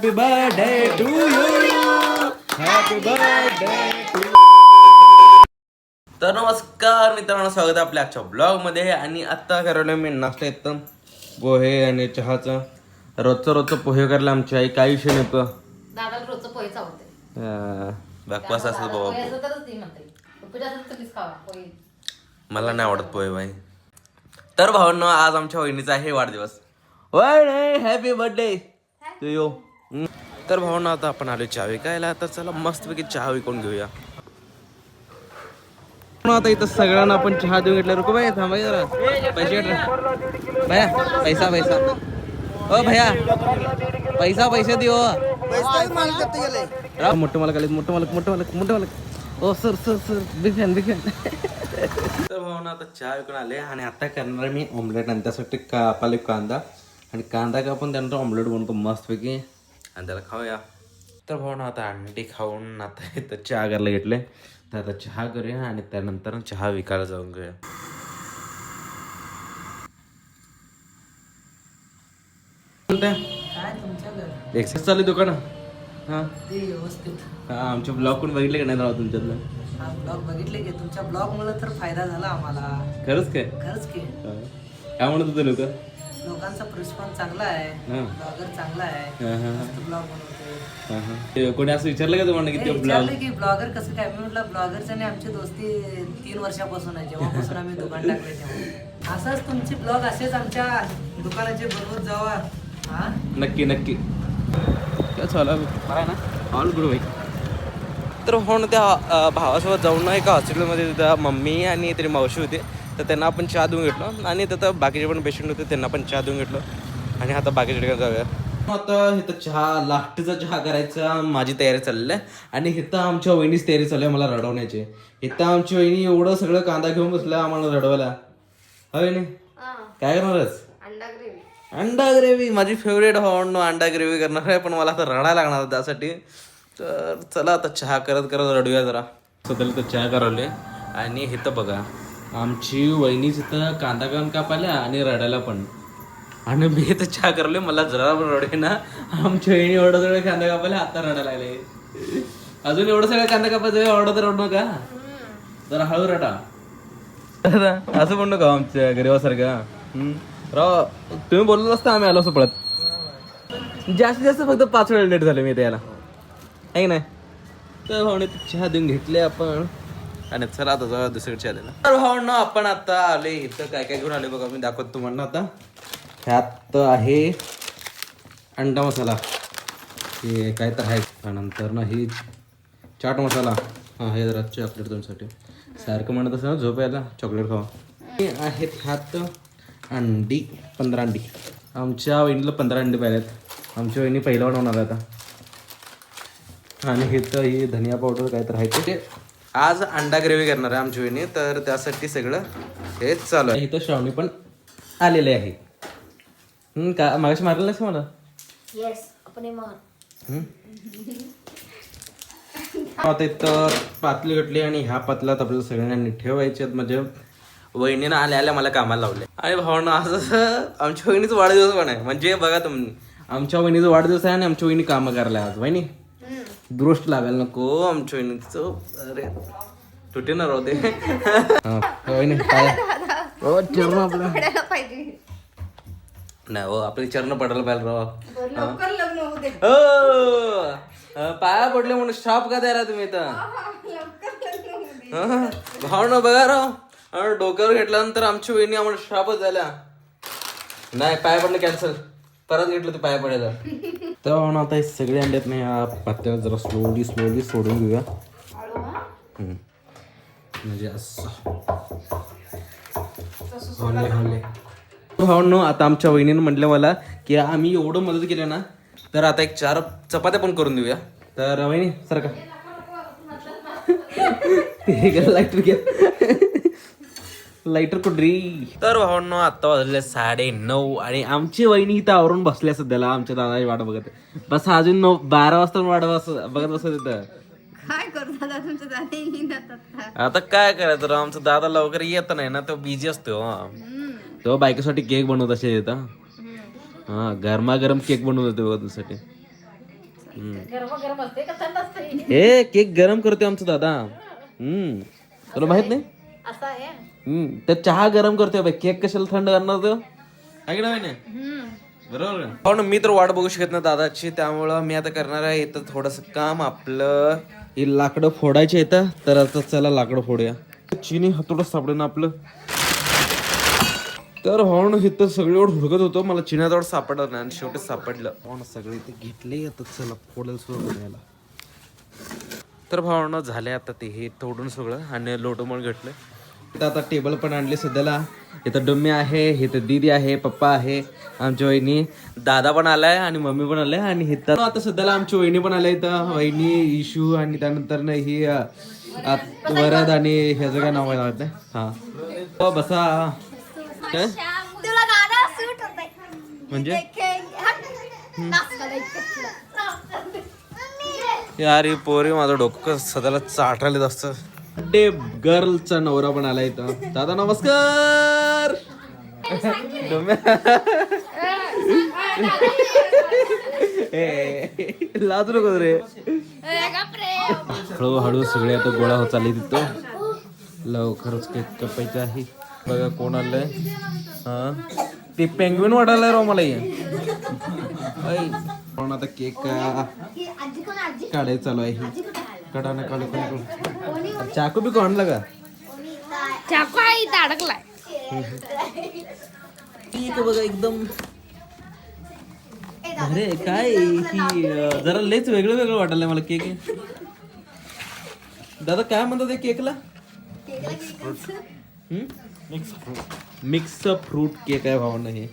Happy birthday to you happy birthday to तर नमस्कार मित्रांनो स्वागत आहे आपल्या आजच्या ब्लॉगमध्ये आणि आता करायला मी नाश्ता येतं. पोहे आणि चहाचं. रोजचं रोजचं पोहे करायला आमची आई काही विषय नको. दादाला रोजचं पोहेच आवडते अं, बकवास असत बाबा. तरच ती म्हणते. खावा पोहे. मला नाही आवडत पोहे बाई. तर भावांनो आज आमच्या वहिनीचा आहे वाढदिवस. वय हॅपी बर्थडे तू यो. तर भावांनो आता आपण आलो चहा विकायला. तर चला मस्तपैकी चहा विकून घेऊया. आता इथं सगळ्यांना आपण चहा देऊन घेतला. रुको बाई थांबा जरा. पैसे भया पैसा पैसा. ओ भया. पैसा पैसे देऊ. मोठं मालक आले मोठं मालक मोठं मालक मोठं मालक. ओ sir sir sir. Big fan big fan तर भाऊ आता चहा विकून आले आणि आता करणार मी ऑमलेट आणि त्यासाठी कापाले कांदा. आणि कांदा कापून त्यानंतर ऑमलेट बनवतो मस्तपैकी. आणि त्याला खाऊया. तर भाऊ ना आता अंडी खाऊन आता इथं चहा करायला घेतले. तर आता चहा करूया आणि त्यानंतर चहा विकायला जाऊन घेऊया. काय एक्सेस चालू दुकान? हां? ते व्यवस्थित. हां आमचे ब्लॉग पण बघितले का नाही राव तुमच्यातलं? हा ब्लॉग बघितले की. तुमच्या ब्लॉग मुळे तर फायदा झाला आम्हाला. खरंच काय? खरंच की. हां. काय म्हणत होते लोक? लोकांचा रिस्पॉन्स चांगला आहे. ब्लॉगर चांगला आहे. मस्त ब्लॉग बनवते कोणी असं विचारलं का तुम्हाला की ते ब्लॉग विचारलं की ब्लॉगर कसं काय? मी म्हटलं ब्लॉगरचं आणि आमची दोस्ती तीन वर्षापासून आहे. जेव्हापासून आम्ही दुकान टाकले तेव्हा. असंच तुमचे ब्लॉग असेच आमच्या दुकानाचे बनवत जावा. हा? नक्की नक्की. ना? ऑल गुड भाई. तर हो ना त्या भावासोबत जाऊन ना एका हॉस्पिटलमध्ये मम्मी आणि तरी मावशी होते. तर त्यांना आपण चहा देऊन घेतलो. आणि तिथं बाकीचे पण पेशंट होते त्यांना पण चहा देऊन घेतलो. आणि आता बाकीच्या ठिकाणी जाऊया आता इथं चहा लास्टचा चहा करायचा माझी तयारी चालली आहे. आणि इथं आमच्या वहिनीच तयारी चालली आहे मला रडवण्याची. इथं आमची वहिनी एवढं सगळं कांदा घेऊन बसल्या आम्हाला रडवायला. हा वहिनी? काय करणारच अंडा ग्रेव्ही. माझी फेवरेट हॉर्न अंडा ग्रेव्ही करणार आहे पण मला आता रडायला लागणार त्यासाठी. तर चला आता चहा करत करत रडूया जरा. सध्याला तर चहा करवले आणि इथं बघा आमची वहिनी तिथं कांदा कान कापायला आणि रडायला पण. आणि मी तर चहा करले मला जरा पण रडे ना आमची वहिनी एवढं सगळं कांदा कापायला आता रडायला लागले. अजून एवढं सगळं कांदा कापायचं एवढं तर रडू नका. जरा हळू रडा. असं म्हणू नका आमच्या गरीबासारखं. राव तुम्ही बोललो असता आम्ही आलो असं पळत जास्तीत जास्त फक्त पाच वेळा लेट झाले मी त्याला यायला. आहे नाही? तर भावने चहा देऊन घेतले आपण. आणि चला आता जाऊया दुसरीकडे आलेला द्यायला तर भावना आपण आता आले इथं. काय काय घेऊन आले बघा मी दाखवतो तुम्हाला आता. ह्यात आहे अंडा मसाला. हे काय तर आहे. त्यानंतर ना ही चाट मसाला. हां हे जरा चॉकलेट तुमच्यासाठी. सारखं म्हणत असं झोपायला चॉकलेट खावा. हे आहेत ह्यात अंडी पंधरा अंडी. आमच्या वहिनीला पंधरा अंडी पाहिलेत. आमच्या वहिनी पहिला बनवणार आहे आता. आणि हे तर हे धनिया पावडर काय तर आहे ते. आज अंडा ग्रेव्ही करणार आहे आमची वहिनी तर त्यासाठी सगळं हे चालू आहे. इथं श्रावणी पण आलेले आहे. हम्म, का मागाशी मारलं नाहीस मला? येस आपण मार. हम्म. आता इथं पातली घटली आणि ह्या पातल्यात आपल्याला सगळ्यांनी ठेवायचे म्हणजे वहिनीनं आल्या आल्या मला कामाला लावले. आणि भावना असं आमच्या वहिनीचा वाढदिवस पण आहे. म्हणजे बघा तुम्ही. आमच्या वहिनीचा वाढदिवस आहे आणि आमच्या वहिनी कामं करायला आज. वहिनी दृष्ट लागायला नको आमच्या वहिनीचं. अरे तुटे ना राहू दे. हा, हो, चरण आपलं. नाही हो आपले चरण पडायला पाहिजे राव. हो. पाया पडले म्हणून शॉप का द्यायला तुम्ही इथं? हं? भावना बघा राव. अं, डोक्यावर घेतल्यानंतर आमची वहिनी आम्हाला शापच झाल्या नाही पाया पडलं कॅन्सल परत घेतलं ते पाया पडायला. तर भावना आता हे सगळे अंड्यात नाही ह्या पात्याला जरा स्लोली स्लोली सोडून घेऊया. म्हणजे असं. होले भावनो आता आमच्या वहिनीनं म्हटलं मला की आम्ही एवढं मदत केलं ना तर आता एक चार चपात्या पण करून देऊया. तर वहिनी सर का लाईटर घ्या लाईटर कुठरी तर भावांनो आता वाजले साडे नऊ आणि आमची वहिनी इथं आवरून बसल्या सध्याला. आमच्या दादाची वाट बघत आहे. बस अजून नऊ बारा वाजता वाट बस बघत बसत तिथं काय करू दादा आता. काय करायचं राव? आमचा दादा लवकर येत नाही ना तो बिझी असतो हा. तो बायकोसाठी केक बनवत असे येत हा गरमागरम केक बनवत होते बघा तुझ्यासाठी गरम गरम असते का थंड असते? हे केक गरम करतोय आमचा दादा. हम्म. तुला माहीत नाही? असं आहे. हम्म तर चहा गरम करतोय बाई. केक कशाला थंड करणार तो? आहे की नाही बरोबर हो ना मी तर वाट बघू शकत नाही दादाची त्यामुळं मी आता करणार आहे इथं थोडस काम आपलं हे लाकडं फोडायचे येतं तर आता चला लाकडं फोडूया. चिनी हातोडं सापडेन आपलं. तर हो ना इथं सगळे एवढं हुडकत होतो. मला चिन्याजवळ सापडलं नाही आणि शेवटी सापडलं. हो ना सगळे इथे घेतले. आता चला फोडायला सुरू करूया तर भावना झाले आता ते हे तोडून सगळं आणि लोटो म्हणून घेतलं इथं आता टेबल पण आणले सध्याला. इथं डम्मी आहे इथं दीदी आहे पप्पा आहे आमची वहिनी. दादा पण आलाय आणि मम्मी पण आलाय आणि इथं आता सध्याला आमची वहिनी पण आल्या इथं. वहिनी इशू आणि त्यानंतर ना ही वरद आणि ह्याचं काय नाव आहे हा. हो, बसा. काय? म्हणजे? यार ही पोरी माझं डोकं सध्याला चाटायला असतं. बर्थडे गर्लचा नवरा पण आला इथं. दादा नमस्कार! लाज नको रे. हळूहळू सगळे आता गोळा होत चालले तिथं. लवकरच केक कपायचं आहे. बघा कोण आलंय. हा? ते पेंग्विन वाटायला राव मला हे. पण आता केक काढायचं चालू आहे. कडा ना काढू काढू काढू. चाकू बी कोणला का? चाकू आहे इथं अडकलाय केक बघा एकदम. अरे काय ही अं, जरा लयच वेगळं वेगळं वाटायला मला केक. हे. दादा काय म्हणतात ते केकला? मिक्स फ्रूट केक आहे भावना हे.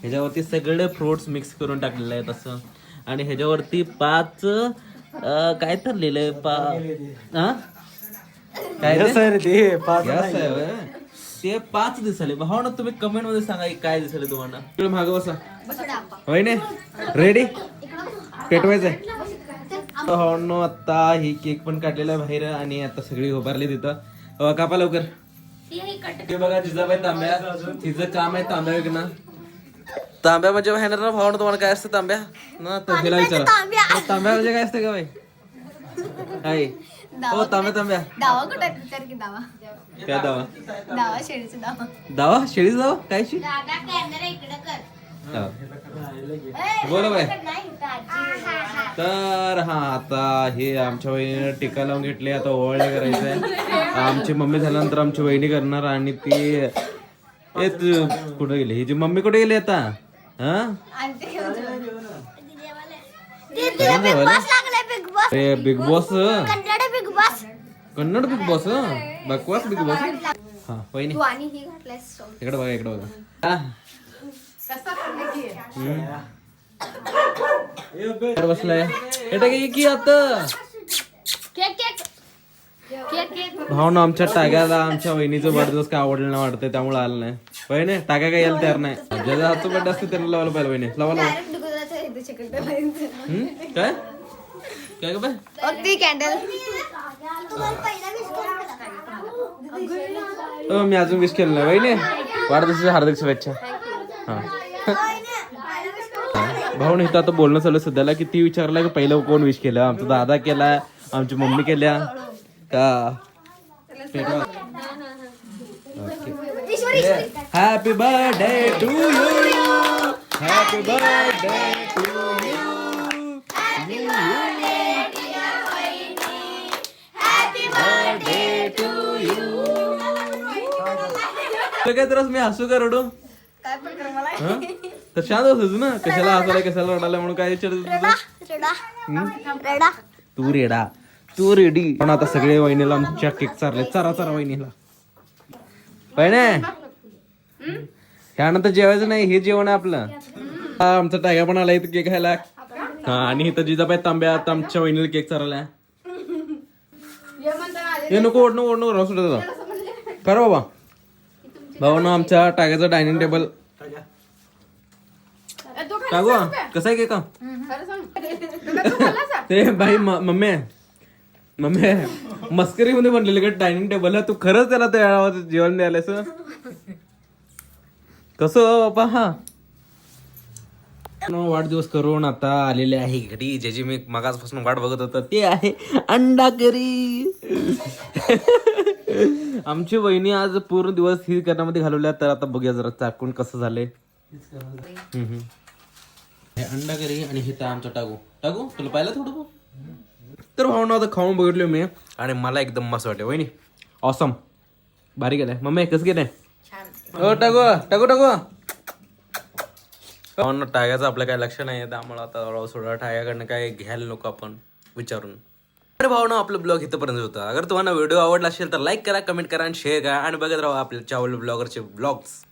ह्याच्यावरती सगळे फ्रुट्स मिक्स करून टाकलेले आहेत असं. आणि ह्याच्यावरती पाच अं, काय तर लिहिलंय पा हा? काय ते? Yes आहे होय. ते पाच दिसाले. भावना तुम्ही कमेंटमध्ये सांगा की काय दिसाले तुम्हाला. इकडे मागं बसा. होय ने? रेडी पेटवायचंय. भावनो आता ही केक पण काढलेला आहे बाहेर आणि आता सगळी उभारली तिथं. अं, कापा लवकर. ते बघा जिजाबाई तांब्या. तिचं काम आहे तांब्या विकणं. तांब्या म्हणजे बाहेर ना भावना तुम्हाला काय असतं तांब्या? ना तर हिला विचारा हो, तांब्या. म्हणजे काय असतं का बाई? काय हो तांब्या तांब्या दावा कुठे? विचार की दावा. काय दावा? दावा शेळीचा दावा. दावा? शेळी दावा? काय शे दादा कॅमेरा इकडे कर. हा. बोला बाय तर हा आता हे आमच्या वहिनीने टीका लावून घेतली आता ओवळले करायचंय. आमची मम्मी झाल्यानंतर आमची वहिनी करणार आणि ती ए तू कुठे गेली? हिची मम्मी कुठे गेली आता? हा? बिग बॉस अरे Bigg Boss Kannada Bigg Boss बकवास बिग बॉस. हा घातलायस इकडे बघा इकडे बघा. बसलाय. टाके की आता? केक भावना आमच्या टाग्याला आमच्या वहिनीचं वाढदिवस काय आवडलं नाही वाटतंय त्यामुळे आलं नाही. वहिनी टाक्या काय यायला तयार नाही. ज्याचा हातचं बड्डे असते त्याला लावायला पाहिजे वहिनी. लावा? काय? काय ग बाय ती कॅन्डल हो मी अजून विश केलं नाही वहिनी. वाढदिवसाच्या हार्दिक शुभेच्छा. हा. भाऊ इथं आता बोलणं चालू आहे सध्याला की ती विचारलं की पहिलं कोण विश केलं? आमचा दादा केला आमची मम्मी केल्या. का? Happy birthday to you happy birthday to काय तर मी हसू का रडू? काय पण कर मला. हं? तर शांत असायचं ना कशाला हसायला कशाला रडायला म्हणून काय विचारत होतं रेडा रेडा. तू रेडा. तू रेडी. पण आता सगळे वहिनीला आमच्या केक चारले चारा चारा वहिनीला. वहिने! त्यानंतर जेवायचं नाही हे जेवण आहे आपलं. हा, आमचा टाग्या पण आला इथं केक खायला. हा आणि इथं जिजाबाई तांब्या आता आमच्या वहिनीला केक चारायला. हे नको ओढ नको ओढ नको राहू सुद्धा कर बाबा. भाऊ ना आमच्या टाग्याचं डायनिंग टेबल टाकू कसं आहे का ते बाई मम्मी मम्मी मस्करी मध्ये बनलेलं का डायनिंग टेबल तू खरंच त्याला तयार जेवण द्यायला कसं हो, बापा? बाबा हा वाढदिवस करून आता आलेले आहे घरी. ज्याची मी मगाचपासून वाट बघत होतो ते आहे अंडा करी आमची वहिनी आज पूर्ण दिवस ही करण्यामध्ये घालवल्या तर आता बघूया जरा चाकून कसं हम्म. हे अंडा करी आणि हे तर आमचं टाकू. टाकू? तुला पाहिलं थोडं बघ? तर भावना आता खाऊन बघितलो मी आणि मला एकदम मस्त वाटते वहिनी ऑसम भारी गेलाय मम्मी कसं गेलंय हो टाकू टाकू टाकू. भावना टाकायचं आपलं काय लक्ष नाही त्यामुळे आता सोडा टाकाकडनं काय घ्यायला नको आपण विचारून. अरे भावना आपलं ब्लॉग इथंपर्यंत होता. अगर तुम्हाला व्हिडिओ आवडला असेल तर लाईक करा कमेंट करा आणि शेअर करा. आणि बघत राहा आपल्या चावल ब्लॉगरचे ब्लॉग्स